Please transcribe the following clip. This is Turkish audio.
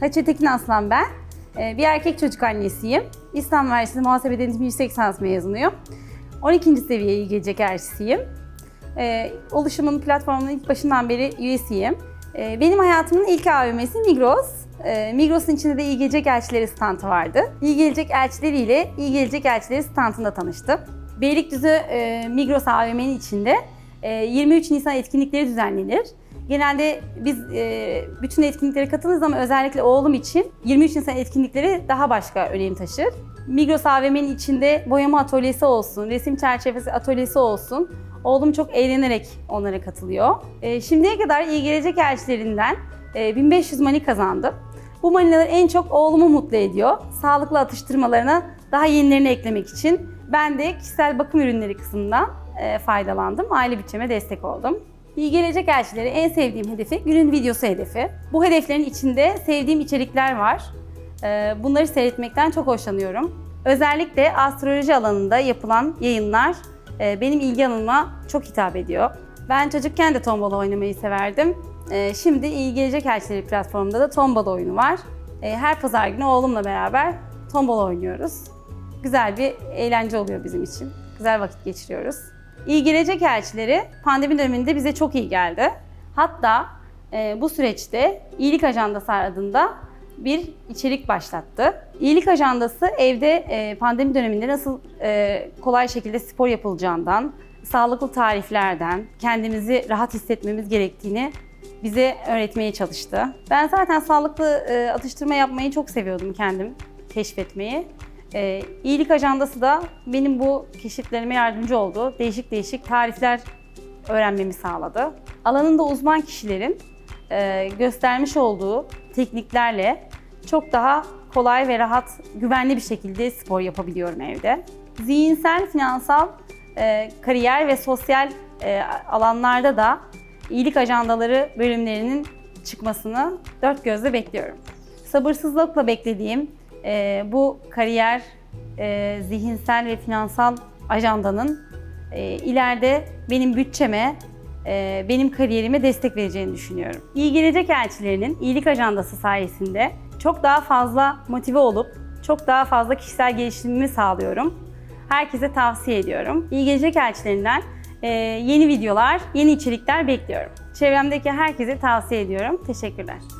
Hatice Tekin Aslan ben. Ee, Bir erkek çocuk annesiyim. İstanbul Üniversitesi Muhasebe Denetim Yüksek Lisans mezunuyum. 12. seviye iyi gelecek erçisiyim. Ee, Oluşumun platformunun ilk başından beri üyesiyim. Ee, Benim hayatımın ilk AVM'si Migros. Migros'un içinde de iyi gelecek elçileri standı vardı. İyi gelecek elçileriyle iyi gelecek elçileri standında tanıştım. Beylikdüzü e, Migros AVM'nin içinde e, 23 Nisan etkinlikleri düzenlenir. Genelde biz e, bütün etkinliklere katılırız ama özellikle oğlum için 23 Nisan etkinlikleri daha başka önem taşır. Migros AVM'nin içinde boyama atölyesi olsun, resim çerçevesi atölyesi olsun. Oğlum çok eğlenerek onlara katılıyor. E, şimdiye kadar iyi gelecek elçilerinden e, 1500 mani kazandım. Bu maniler en çok oğlumu mutlu ediyor. Sağlıklı atıştırmalarına daha yenilerini eklemek için ben de kişisel bakım ürünleri kısmından e, faydalandım. Aile bütçeme destek oldum. İyi gelecek elçileri en sevdiğim hedefi günün videosu hedefi. Bu hedeflerin içinde sevdiğim içerikler var. E, bunları seyretmekten çok hoşlanıyorum. Özellikle astroloji alanında yapılan yayınlar e, benim ilgi alanıma çok hitap ediyor. Ben çocukken de tombala oynamayı severdim. E, şimdi İyi Gelecek Elçileri platformunda da tombala oyunu var. Her pazar günü oğlumla beraber tombala oynuyoruz. Güzel bir eğlence oluyor bizim için. Güzel vakit geçiriyoruz. İyi Gelecek Elçileri pandemi döneminde bize çok iyi geldi. Hatta e, bu süreçte İyilik Ajandası adında bir içerik başlattı. İyilik Ajandası evde e, pandemi döneminde nasıl e, kolay şekilde spor yapılacağından, sağlıklı tariflerden, kendimizi rahat hissetmemiz gerektiğini bize öğretmeye çalıştı. Ben zaten sağlıklı e, atıştırma yapmayı çok seviyordum kendim, keşfetmeyi. E, İyilik Ajandası da benim bu keşiflerime yardımcı oldu. Değişik değişik tarifler öğrenmemi sağladı. Alanında uzman kişilerin e, göstermiş olduğu tekniklerle çok daha kolay ve rahat, güvenli bir şekilde spor yapabiliyorum evde. Zihinsel, finansal, e, kariyer ve sosyal e, alanlarda da iyilik ajandaları bölümlerinin çıkmasını dört gözle bekliyorum. Sabırsızlıkla beklediğim e, bu kariyer, e, zihinsel ve finansal ajandanın e, ileride benim bütçeme, e, benim kariyerime destek vereceğini düşünüyorum. İyi Gelecek Elçilerinin iyilik ajandası sayesinde çok daha fazla motive olup çok daha fazla kişisel gelişimimi sağlıyorum. Herkese tavsiye ediyorum. İyi Gelecek Elçilerinden e, yeni videolar, yeni içerikler bekliyorum. Çevremdeki herkese tavsiye ediyorum. Teşekkürler.